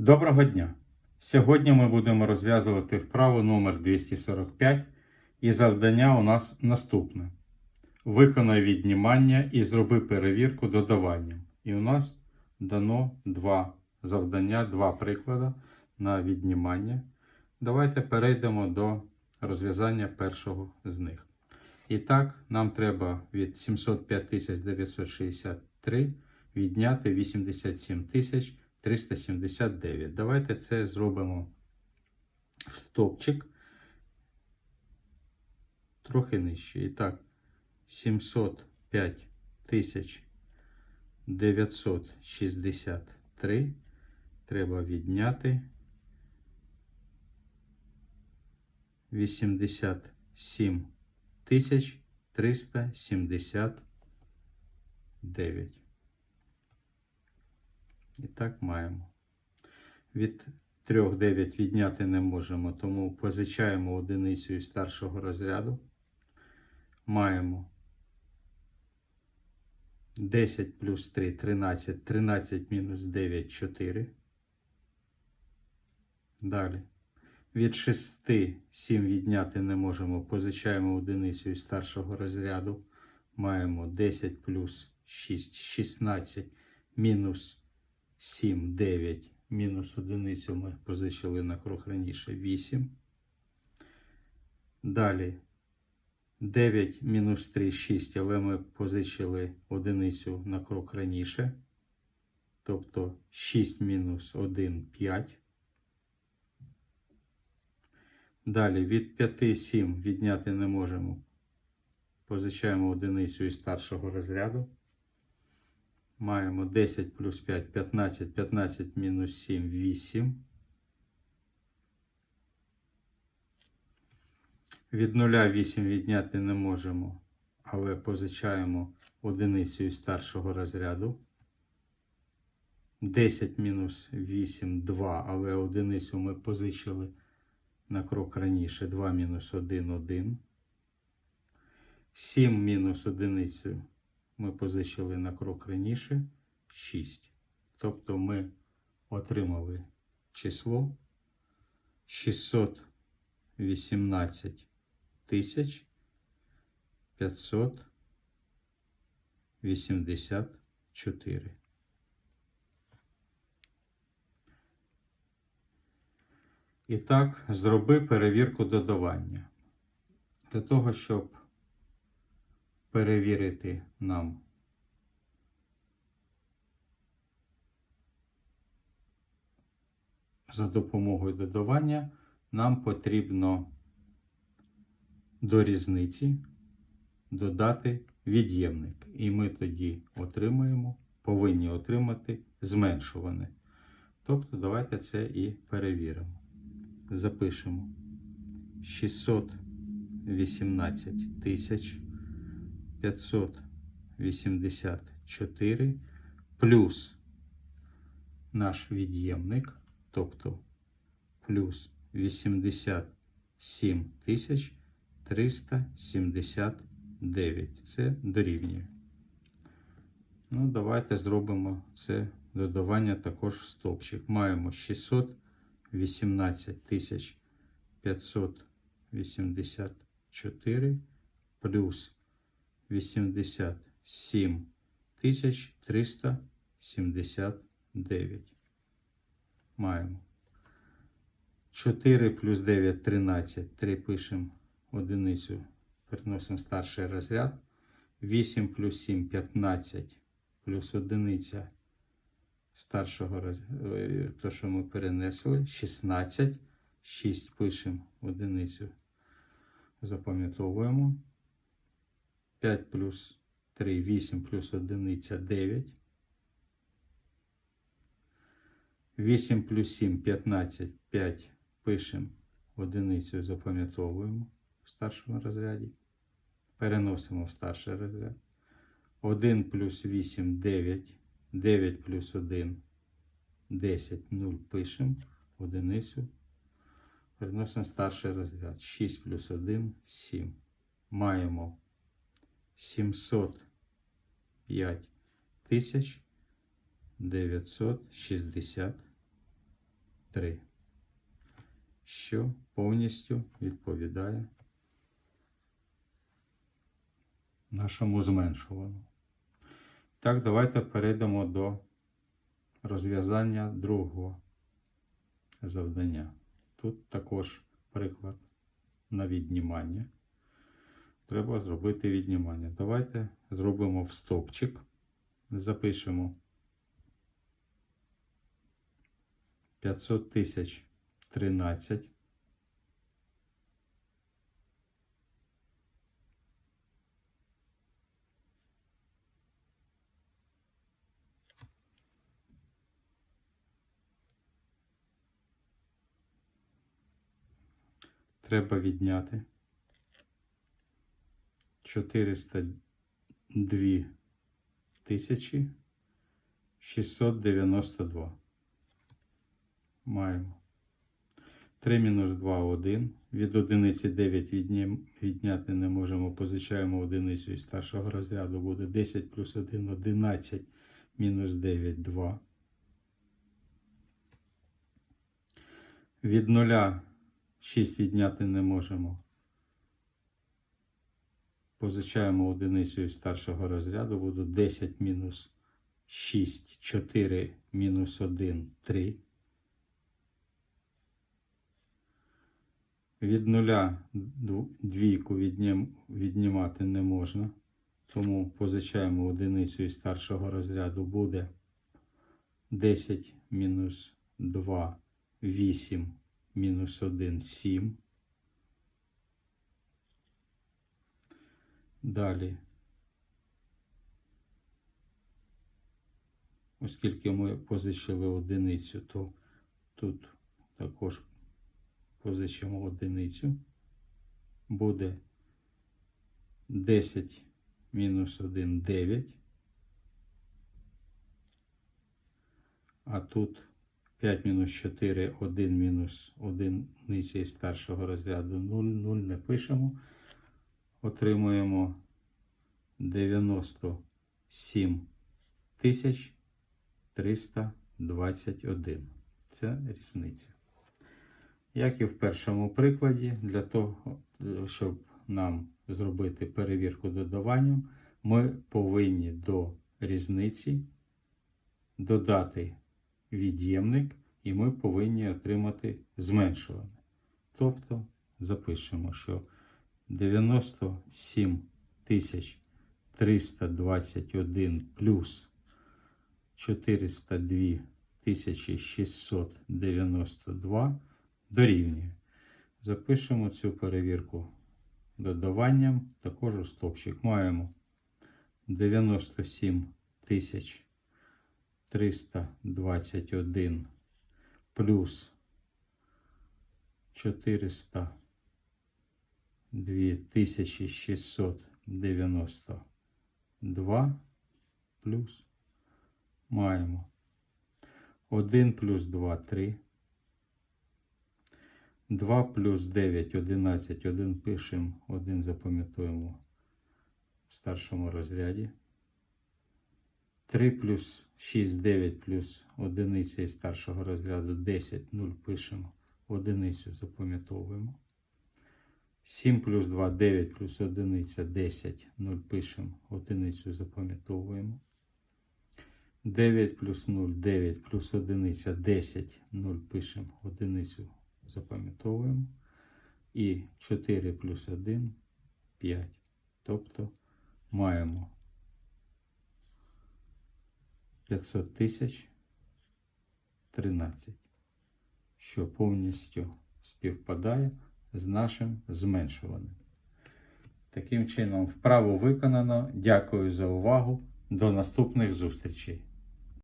Доброго дня! Сьогодні ми будемо розв'язувати вправу номер 245 і завдання у нас наступне. Виконай віднімання і зроби перевірку додаванням. І у нас дано два завдання, два приклади на віднімання. Давайте перейдемо до розв'язання першого з них. І так, нам треба від 705 963 відняти 87 379. Давайте це зробимо в стопчик трохи нижче. І так, 705 963 треба відняти 87 тисяч 379. І так маємо. Від 3 9 відняти не можемо, тому позичаємо одиницю із старшого розряду. Маємо 10 плюс 3 13, 13 мінус 9 4. Далі. Від 6 7 відняти не можемо. Позичаємо одиницю із старшого розряду. Маємо 10 плюс 6, 16 мінус 7, 9, мінус одиницю ми позичили на крок раніше 8. Далі 9 мінус 3, 6, але ми позичили одиницю на крок раніше. Тобто 6 мінус 1, 5. Далі від 5, 7 відняти не можемо. Позичаємо одиницю із старшого розряду. Маємо 10 плюс 5, 15, 15 мінус 7, 8. Від 0 8 відняти не можемо, але позичаємо одиницю старшого розряду. 10 мінус 8, 2, але одиницю ми позичили на крок раніше. 2 мінус 1, 1. 7 мінус одиницю ми позичили на крок раніше 6. Тобто ми отримали число 618 тисяч 584. І так, зроби перевірку додавання. Для того, щоб перевірити нам за допомогою додавання, нам потрібно до різниці додати від'ємник. І ми тоді отримаємо, повинні отримати зменшуване. Тобто, давайте це і перевіримо. Запишемо 618 тисяч 584 плюс наш від'ємник, тобто плюс 87 тисяч 379. Це дорівнює. Ну, давайте зробимо це додавання також в стопчик. Маємо 618 тисяч 584 плюс 87 тисяч 379. Маємо. 4 плюс 9 13. 3 пишемо одиницю. Переносимо старший розряд. 8 плюс 7 15 плюс одиниця старшого розряду, то, що ми перенесли, 16. 6 пишемо одиницю. Запам'ятовуємо. 5 плюс 3, 8 плюс 1, 9. 8 плюс 7, 15, 5. Пишемо одиницю, запам'ятовуємо в старшому розряді. Переносимо в старший розряд. 1 плюс 8, 9. 9 плюс 1, 10, 0. Пишемо одиницю. Переносимо в старший розряд. 6 плюс 1, 7. Маємо 705 тисяч 960 3. Що повністю відповідає нашому зменшуваному. Так, давайте перейдемо до розв'язання другого завдання. Тут також приклад на віднімання. Треба зробити віднімання. Давайте зробимо в стопчик. Запишемо 500 тисяч 13. Треба відняти 402 тисячі 692. Маємо 3 мінус 2 1. Від одиниці 9 віднім, відняти не можемо. Позичаємо одиницю із старшого розряду. Буде 10 плюс 1 11 мінус 9 2. Від 0 6 відняти не можемо. Позичаємо одиницю старшого розряду. Буде 10 мінус 6, 4 мінус 1, 3. Від нуля двійку віднім, віднімати не можна. Тому позичаємо одиницю старшого розряду. Буде 10 мінус 2, 8 мінус 1, 7. Далі. Оскільки ми позичили одиницю, то тут також позичимо одиницю. Буде 10 мінус 1 9. А тут 5 мінус 4, 1 мінус 1 із старшого розряду 0, 0 не пишемо. Отримуємо 97 тисяч 321. Це різниця. Як і в першому прикладі, для того, щоб нам зробити перевірку додаванням, ми повинні до різниці додати від'ємник, і ми повинні отримати зменшуване. Тобто запишемо, що 97 тисяч 321 плюс 402 тисячі 692 дорівнює. Запишемо цю перевірку додаванням також у стопчик. Маємо 97 тисяч 321 плюс 400. 2692 плюс маємо 1 плюс 2 3. 2 плюс 9 11. 1 пишемо, 1 запам'ятуємо в старшому розряді. 3 плюс 6, 9 плюс одиниця із старшого розряду 10, 0 пишемо, одиницю запам'ятовуємо. 7 плюс 2 9 плюс 1 10 0 пишемо. Одиницю запам'ятовуємо. 9 плюс 0 9 плюс 1 10 0 пишемо. Одиницю запам'ятовуємо. І 4 плюс 1 5. Тобто маємо 500 тисяч 13, що повністю співпадає з нашим зменшуваним. Таким чином, вправо виконано. Дякую за увагу. До наступних зустрічей.